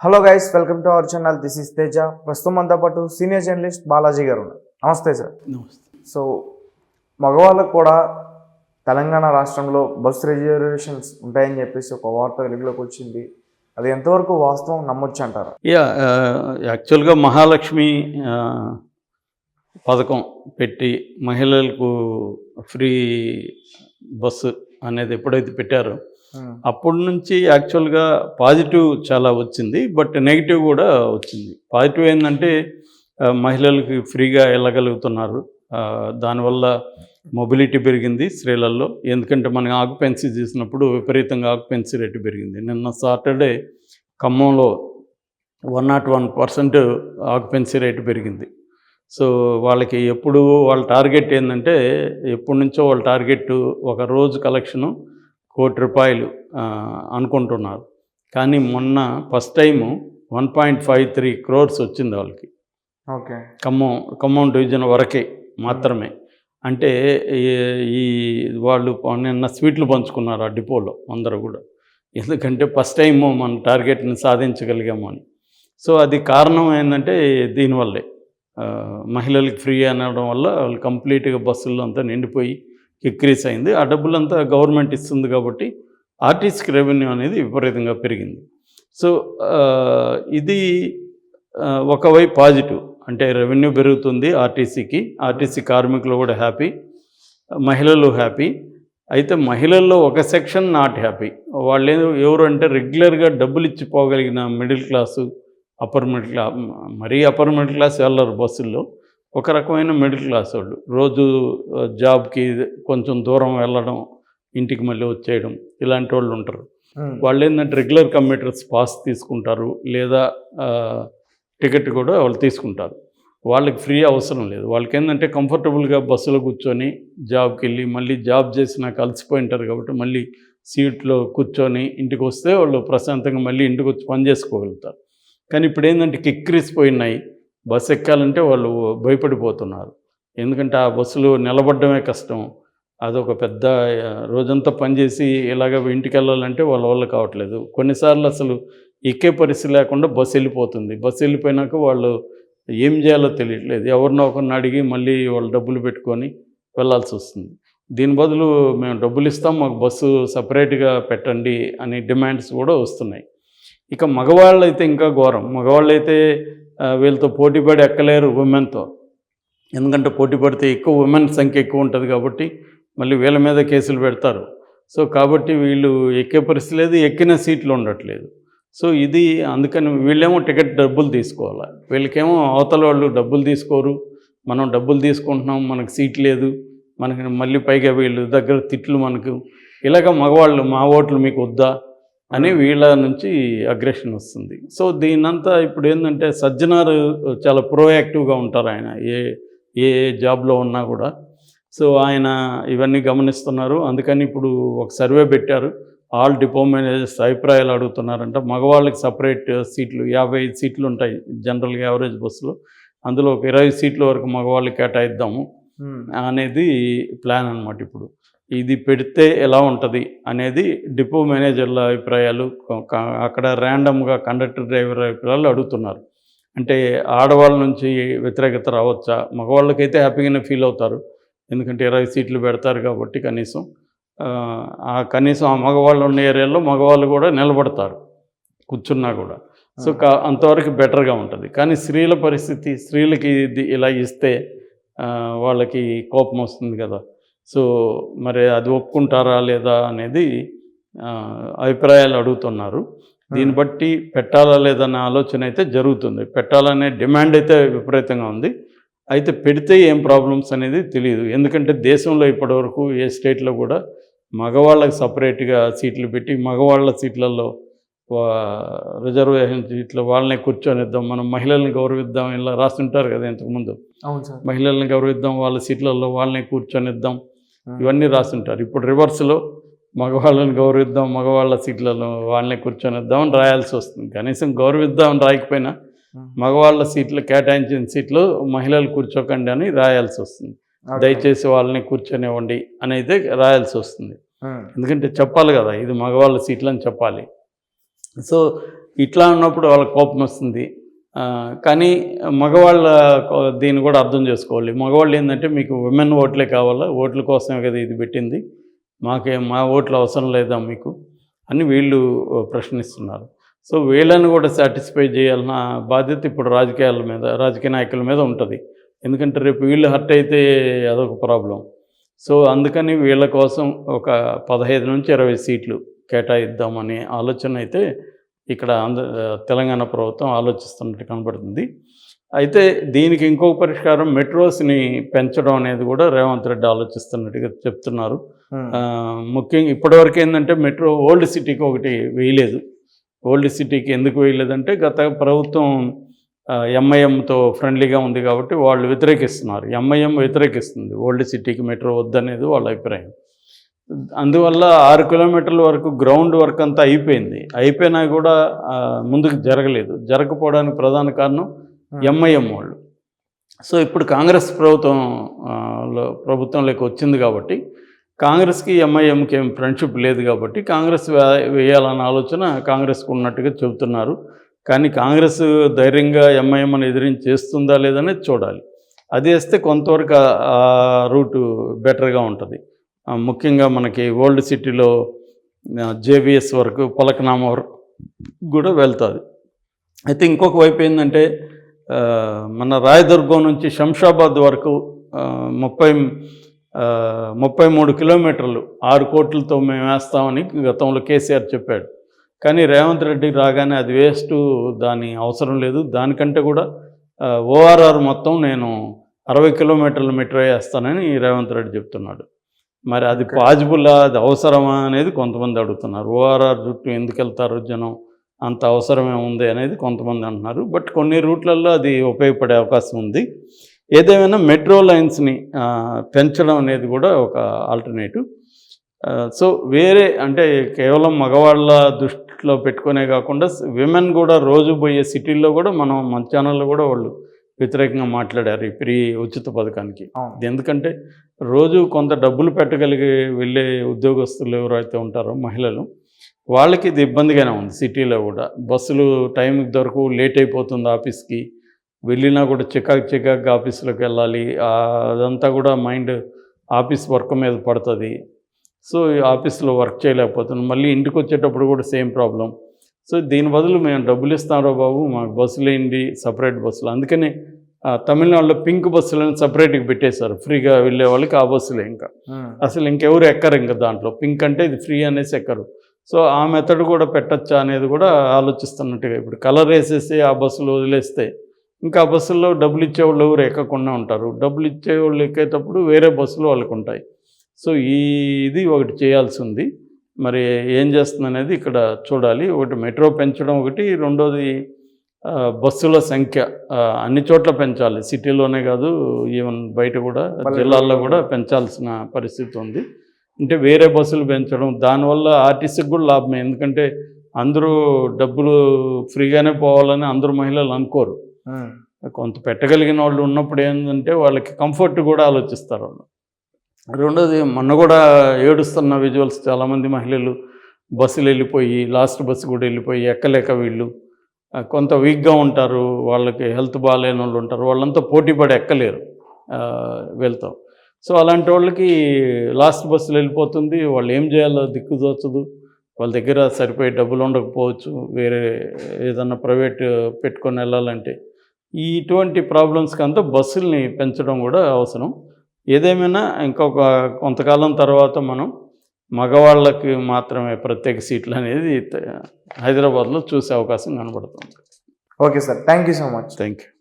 Hello guys welcome to our channel this is Teja ప్రస్తుతం మనతో పాటు సీనియర్ జర్నలిస్ట్ బాలాజీ గారు ఉన్నారు. నమస్తే సార్ నమస్తే. సో మగవాళ్ళకు కూడా తెలంగాణ రాష్ట్రంలో బస్ రిజర్వేషన్స్ ఉంటాయని చెప్పేసి ఒక వార్త వెలుగులోకి వచ్చింది. అది ఎంతవరకు వాస్తవం నమ్మొచ్చు అంటారు? యా యాక్చువల్గా మహాలక్ష్మి పథకం పెట్టి మహిళలకు ఫ్రీ బస్సు అనేది ఎప్పుడైతే పెట్టారో అప్పటి నుంచి యాక్చువల్గా పాజిటివ్ చాలా వచ్చింది బట్ నెగిటివ్ కూడా వచ్చింది. పాజిటివ్ ఏంటంటే మహిళలకు మహిళలకి ఫ్రీగా వెళ్ళగలుగుతున్నారు. దానివల్ల మొబిలిటీ పెరిగింది స్త్రీలలో ఎందుకంటే మనం ఆక్యుపెన్సీ చేసినప్పుడు విపరీతంగా ఆక్యుపెన్సీ రేటు పెరిగింది. నిన్న సాటర్డే ఖమ్మంలో one not one percent occupancy rate పెరిగింది. సో వాళ్ళకి ఎప్పుడు వాళ్ళ టార్గెట్ ఏంటంటే ఎప్పటి నుంచో వాళ్ళ టార్గెట్ ఒక రోజు కలెక్షను కోటి రూపాయలు అనుకుంటున్నారు. కానీ మొన్న first time one point five three crores వచ్చింది వాళ్ళకి. ఓకే. ఖమ్మం ఖమ్మం డివిజన్ వరకే మాత్రమే. అంటే ఈ- వాళ్ళు నిన్న స్వీట్లు పంచుకున్నారు ఆ డిపోలో అందరూ కూడా. ఎందుకంటే ఫస్ట్ టైం మన టార్గెట్ని సాధించగలిగాము అని. సో అది కారణం ఏంటంటే దీనివల్లే. మహిళలకు ఫ్రీ అనడం వల్ల వాళ్ళు కంప్లీట్గా బస్సుల్లో అంతా నిండిపోయి ఇంక్రీజ్ అయింది. ఆ డబ్బులంతా గవర్నమెంట్ ఇస్తుంది కాబట్టి ఆర్టీసీకి రెవెన్యూ అనేది విపరీతంగా పెరిగింది. సో ఇది ఒకవైపు పాజిటివ్ అంటే రెవెన్యూ పెరుగుతుంది ఆర్టీసీకి ఆర్టీసీ కార్మికులు కూడా హ్యాపీ మహిళలు హ్యాపీ అయితే మహిళల్లో ఒక సెక్షన్ నాట్ హ్యాపీ వాళ్ళు ఏదో ఎవరు అంటే రెగ్యులర్గా డబ్బులు ఇచ్చిపోగలిగిన middle class upper middle class మరీ అప్పర్ మిడిల్ క్లాస్ వెళ్ళరు బస్సుల్లో. ఒక రకమైన మిడిల్ క్లాస్ వాళ్ళు. రోజు జాబ్కి కొంచెం దూరం వెళ్ళడం ఇంటికి మళ్ళీ వచ్చేయడం ఇలాంటి వాళ్ళు ఉంటారు. వాళ్ళు ఏంటంటే రెగ్యులర్ కమ్యూటర్స్ పాస్ తీసుకుంటారు లేదా టికెట్ కూడా వాళ్ళు తీసుకుంటారు. వాళ్ళకి ఫ్రీ అవసరం లేదు. వాళ్ళకి ఏంటంటే కంఫర్టబుల్గా బస్సులో కూర్చొని జాబ్కి వెళ్ళి మళ్ళీ జాబ్ చేసినాక అలసిపోయి ఉంటారు కాబట్టి మళ్ళీ సీట్లో కూర్చొని ఇంటికి వస్తే వాళ్ళు ప్రశాంతంగా మళ్ళీ ఇంటికి వచ్చి పని చేసుకోగలుగుతారు. కానీ ఇప్పుడు ఏంటంటే కిక్కిరిసిపోయినాయి బస్సు ఎక్కాలంటే వాళ్ళు భయపడిపోతున్నారు. ఎందుకంటే ఆ బస్సులో నిలబడడమే కష్టం. అదొక పెద్ద రోజంతా పనిచేసి ఇలాగ ఇంటికి వెళ్ళాలంటే వాళ్ళ వల్ల కావట్లేదు. కొన్నిసార్లు అసలు ఎక్కే పరిస్థితి లేకుండా బస్సు వెళ్ళిపోతుంది. బస్సు వెళ్ళిపోయినాక వాళ్ళు ఏం చేయాలో తెలియట్లేదు. ఎవరినో ఒకరిని అడిగి మళ్ళీ వాళ్ళు డబ్బులు పెట్టుకొని వెళ్ళాల్సి వస్తుంది. దీని బదులు మేము డబ్బులు ఇస్తాం మాకు బస్సు సపరేట్గా పెట్టండి అని డిమాండ్స్ కూడా వస్తున్నాయి. ఇక మగవాళ్ళు అయితే ఇంకా ఘోరం. మగవాళ్ళు అయితే వీళ్ళతో పోటీపడి ఎక్కలేరు ఉమెన్తో ఎందుకంటే పోటీ పడితే ఎక్కువ ఉమెన్ సంఖ్య ఎక్కువ ఉంటుంది కాబట్టి మళ్ళీ వీళ్ళ మీద కేసులు పెడతారు. సో కాబట్టి వీళ్ళు ఎక్కే పరిస్థితి లేదు ఎక్కిన సీట్లు ఉండట్లేదు. సో ఇది అందుకని వీళ్ళేమో టికెట్ డబ్బులు తీసుకోవాలి. వీళ్ళకేమో అవతల వాళ్ళు డబ్బులు తీసుకోరు. మనం డబ్బులు తీసుకుంటున్నాం మనకు సీట్ లేదు. మనకి మళ్ళీ పైగా వీళ్ళు దగ్గర తిట్లు మనకు. ఇలాగ మగవాళ్ళు మా ఓట్లు మీకు వద్దా? అని వీళ్ళ నుంచి అగ్రెషన్ వస్తుంది. సో దీనంతా ఇప్పుడు ఏంటంటే సజ్జనారు చాలా ప్రోయాక్టివ్గా ఉంటారు ఆయన. ఏ ఏ జాబ్లో ఉన్నా కూడా. సో ఆయన ఇవన్నీ గమనిస్తున్నారు. అందుకని ఇప్పుడు ఒక సర్వే పెట్టారు. ఆల్ డిపో మేనేజర్స్ అభిప్రాయాలు అడుగుతున్నారంట. మగవాళ్ళకి సపరేట్ సీట్లు యాభై ఐదు సీట్లు ఉంటాయి జనరల్గా యావరేజ్ బస్సులో అందులో ఒక ఇరవై సీట్ల వరకు మగవాళ్ళకి కేటాయిద్దాము అనేది ప్లాన్ అనమాట ఇప్పుడు. ఇది పెడితే ఎలా ఉంటుంది అనేది డిపో మేనేజర్ల అభిప్రాయాలు అక్కడ ర్యాండమ్గా కండక్టర్ డ్రైవర్ అభిప్రాయాలు అడుగుతున్నారు. అంటే ఆడవాళ్ళ నుంచి వ్యతిరేకత రావచ్చా? మగవాళ్ళకైతే హ్యాపీగానే ఫీల్ అవుతారు. ఎందుకంటే ఇరవై సీట్లు పెడతారు కాబట్టి కనీసం. ఆ, కనీసం ఆ మగవాళ్ళు ఉన్న ఏరియాలో మగవాళ్ళు కూడా నిలబడతారు. కూర్చున్నా కూడా. సో కా అంతవరకు బెటర్గా ఉంటుంది. కానీ స్త్రీల పరిస్థితి స్త్రీలకి ఇది ఇలా ఇస్తే వాళ్ళకి కోపం వస్తుంది కదా. సో మరి అది ఒప్పుకుంటారా లేదా అనేది అభిప్రాయాలు అడుగుతున్నారు. దీన్ని బట్టి పెట్టాలా లేదన్న ఆలోచన అయితే జరుగుతుంది. పెట్టాలనే డిమాండ్ అయితే విపరీతంగా ఉంది. అయితే పెడితే ఏం ప్రాబ్లమ్స్ అనేది తెలియదు ఎందుకంటే దేశంలో ఇప్పటివరకు ఏ స్టేట్లో కూడా మగవాళ్ళకి సపరేట్గా సీట్లు పెట్టి మగవాళ్ళ సీట్లలో రిజర్వేషన్ సీట్లు వాళ్ళనే కూర్చొనిద్దాం మనం మహిళల్ని గౌరవిద్దాం ఇలా రాస్తుంటారు కదా ఇంతకుముందు. అవును సార్. మహిళల్ని గౌరవిద్దాం వాళ్ళ సీట్లలో వాళ్ళని కూర్చొనిద్దాం. ఇవన్నీ రాస్తుంటారు ఇప్పుడు రివర్స్లో మగవాళ్ళని గౌరవిద్దాం మగవాళ్ళ సీట్లలో వాళ్ళని కూర్చొనిద్దాం అని రాయాల్సి వస్తుంది. కనీసం గౌరవిద్దాం అని రాయకపోయినా మగవాళ్ళ సీట్లు కేటాయించిన సీట్లు మహిళలు కూర్చోకండి అని రాయాల్సి వస్తుంది. దయచేసి వాళ్ళని కూర్చొనివ్వండి అనేది రాయాల్సి వస్తుంది. ఎందుకంటే చెప్పాలి కదా ఇది మగవాళ్ళ సీట్లు అని చెప్పాలి. సో ఇట్లా ఉన్నప్పుడు వాళ్ళకి కోపం వస్తుంది. కానీ మగవాళ్ళ దీన్ని కూడా అర్థం చేసుకోవాలి. మగవాళ్ళు ఏంటంటే మీకు విమెన్ ఓట్లే కావాలా? ఓట్ల కోసమే కదా ఇది పెట్టింది. మాకే మా ఓట్లు అవసరం లేదా మీకు? అని వీళ్ళు ప్రశ్నిస్తున్నారు. సో వీళ్ళని కూడా సాటిస్ఫై చేయాలన్న బాధ్యత ఇప్పుడు రాజకీయాల మీద రాజకీయ నాయకుల మీద ఉంటుంది. ఎందుకంటే రేపు వీళ్ళు హర్ట్ అయితే అదొక ప్రాబ్లం. సో అందుకని వీళ్ళ కోసం ఒక పదహైదు నుంచి ఇరవై సీట్లు కేటాయిద్దామనే ఆలోచన అయితే ఇక్కడ ఆంధ్ర తెలంగాణ ప్రభుత్వం ఆలోచిస్తున్నట్టు కనబడుతుంది. అయితే దీనికి ఇంకొక పరిష్కారం మెట్రోస్ని పెంచడం అనేది కూడా రేవంత్ రెడ్డి ఆలోచిస్తున్నట్టుగా చెప్తున్నారు. ఆ, ముఖ్యంగా ఇప్పటివరకు ఏంటంటే మెట్రో ఓల్డ్ సిటీకి ఒకటి వేయలేదు. ఓల్డ్ సిటీకి ఎందుకు వేయలేదంటే గత ప్రభుత్వం ఎంఐఎంతో ఫ్రెండ్లీగా ఉంది కాబట్టి వాళ్ళు వ్యతిరేకిస్తున్నారు. ఎంఐఎం వ్యతిరేకిస్తుంది. ఓల్డ్ సిటీకి మెట్రో వద్దనేది వాళ్ళ అభిప్రాయం. అందువల్ల ఆరు కిలోమీటర్ల వరకు గ్రౌండ్ వర్క్ అంతా అయిపోయింది. అయిపోయినా కూడా ముందుకు జరగలేదు. జరగకపోవడానికి ప్రధాన కారణం ఎంఐఎం వాళ్ళు. సో ఇప్పుడు కాంగ్రెస్ ప్రభుత్వం ఆ, లో ప్రభుత్వంలోకి వచ్చింది కాబట్టి కాంగ్రెస్కి ఎంఐఎంకి ఏం ఫ్రెండ్షిప్ లేదు కాబట్టి కాంగ్రెస్ వేయాలన్న ఆలోచన కాంగ్రెస్కు ఉన్నట్టుగా చెబుతున్నారు. కానీ కాంగ్రెస్ ధైర్యంగా ఎంఐఎంని ఎదిరించి చేస్తుందా లేదనేది చూడాలి. అది వేస్తే కొంతవరకు ఆ- రూటు బెటర్గా ఉంటుంది. ముఖ్యంగా మనకి ఓల్డ్ సిటీలో జేవిఎస్ వరకు పలకనామా వరకు కూడా వెళ్తుంది. అయితే ఇంకొక వైపు ఏంటంటే మన రాయదుర్గం నుంచి శంషాబాద్ వరకు ముప్పై ముప్పై మూడు కిలోమీటర్లు ఆరు కోట్లతో మేము వేస్తామని గతంలో కేసీఆర్ చెప్పాడు. కానీ రేవంత్ రెడ్డి రాగానే అది వేస్ట్ దాని అవసరం లేదు. దానికంటే కూడా ఓఆర్ఆర్ మొత్తం నేను అరవై కిలోమీటర్ల మెట్రో వేస్తానని రేవంత్ రెడ్డి చెప్తున్నాడు. మరి అది. పాజిబులా అది అవసరమా అనేది కొంతమంది అడుగుతున్నారు. ఓఆర్ఆర్ చుట్టూ ఎందుకు వెళ్తారు జనం? అంత అవసరమే ఉంది అనేది కొంతమంది అంటున్నారు. బట్ కొన్ని రూట్లలో అది ఉపయోగపడే అవకాశం ఉంది. ఏదేమైనా మెట్రో లైన్స్ని పెంచడం అనేది కూడా ఒక ఆల్టర్నేటివ్. సో వేరే అంటే కేవలం మగవాళ్ళ దృష్టిలో పెట్టుకునే కాకుండా విమెన్ కూడా రోజు పోయే సిటీల్లో కూడా మనం మన ఛానల్లో కూడా వాళ్ళు వ్యతిరేకంగా మాట్లాడారు ఈ ఫ్రీ ఉచిత పథకానికి. ఎందుకంటే రోజు కొంత డబ్బులు పెట్టగలిగి వెళ్ళే ఉద్యోగస్తులు ఎవరైతే ఉంటారో మహిళలు వాళ్ళకి ఇది ఇబ్బందిగానే ఉంది సిటీలో కూడా. బస్సులు టైంకి దొరకు లేట్ అయిపోతుంది ఆఫీస్కి. వెళ్ళినా కూడా చికాక్ చికాక్ ఆఫీస్లోకి వెళ్ళాలి. అదంతా కూడా మైండ్ ఆఫీస్ వర్క్ మీద పడుతుంది. సో ఆఫీస్లో వర్క్ చేయలేకపోతున్నాం. మళ్ళీ ఇంటికి వచ్చేటప్పుడు కూడా సేమ్ ప్రాబ్లం. సో దీని బదులు మేము డబ్బులు ఇస్తారో బాబు మాకు బస్సులు ఏంటి? సపరేట్ బస్సులు. అందుకని తమిళనాడులో పింక్ బస్సులను సపరేట్గా పెట్టేశారు. ఫ్రీగా వెళ్ళే వాళ్ళకి ఆ బస్సులే ఇంకా. అసలు ఇంకెవరు ఎక్కరు ఇంకా దాంట్లో. పింక్ అంటే ఇది ఫ్రీ అనేసి ఎక్కరు. సో ఆ మెథడ్ కూడా పెట్టచ్చా అనేది కూడా ఆలోచిస్తున్నట్టుగా ఇప్పుడు కలర్ వేసేసి ఆ బస్సులు వదిలేస్తే ఇంకా ఆ బస్సుల్లో డబ్బులు ఇచ్చేవాళ్ళు ఎవరు ఎక్కకుండా ఉంటారు. డబ్బులు ఇచ్చేవాళ్ళు ఎక్కేటప్పుడు వేరే బస్సులు వాళ్ళకు ఉంటాయి సో ఈ ఇది ఒకటి చేయాల్సి ఉంది. మరి ఏం చేస్తుంది అనేది ఇక్కడ చూడాలి. ఒకటి మెట్రో పెంచడం ఒకటి రెండోది బస్సుల సంఖ్య అన్ని చోట్ల పెంచాలి. సిటీలోనే కాదు ఈవెన్ బయట కూడా జిల్లాల్లో కూడా. పెంచాల్సిన పరిస్థితి ఉంది. అంటే వేరే బస్సులు పెంచడం దానివల్ల ఆర్టీసీకి కూడా లాభమే. ఎందుకంటే అందరూ డబ్బులు ఫ్రీగానే పోవాలని అందరూ మహిళలు అనుకోరు. కొంత పెట్టగలిగిన వాళ్ళు ఉన్నప్పుడు ఏంటంటే వాళ్ళకి కంఫర్ట్ కూడా ఆలోచిస్తారు వాళ్ళు. రెండోది మొన్న కూడా ఏడుస్తున్న విజువల్స్ చాలామంది మహిళలు బస్సులు వెళ్ళిపోయి లాస్ట్ బస్సు కూడా వెళ్ళిపోయి ఎక్కలేక వీళ్ళు. కొంత వీక్గా ఉంటారు వాళ్ళకి హెల్త్ బాగాలేని వాళ్ళు ఉంటారు వాళ్ళంతా పోటీ పడి ఎక్కలేరు వెళ్తాం సో అలాంటి వాళ్ళకి లాస్ట్ బస్సులు వెళ్ళిపోతుంది వాళ్ళు ఏం చేయాలో దిక్కు తోచదు వాళ్ళ దగ్గర సరిపోయే డబ్బులు ఉండకపోవచ్చు వేరే ఏదన్నా ప్రైవేట్ పెట్టుకొని వెళ్ళాలంటే. ఇటువంటి ప్రాబ్లమ్స్కి అంతా బస్సుల్ని పెంచడం కూడా అవసరం. ఏదేమైనా ఇంకొక కొంతకాలం తర్వాత మనం మగవాళ్ళకి మాత్రమే ప్రత్యేక సీట్లు అనేది హైదరాబాద్లో చూసే అవకాశం కనబడుతుంది. Okay sir. Thank you so much. Thank you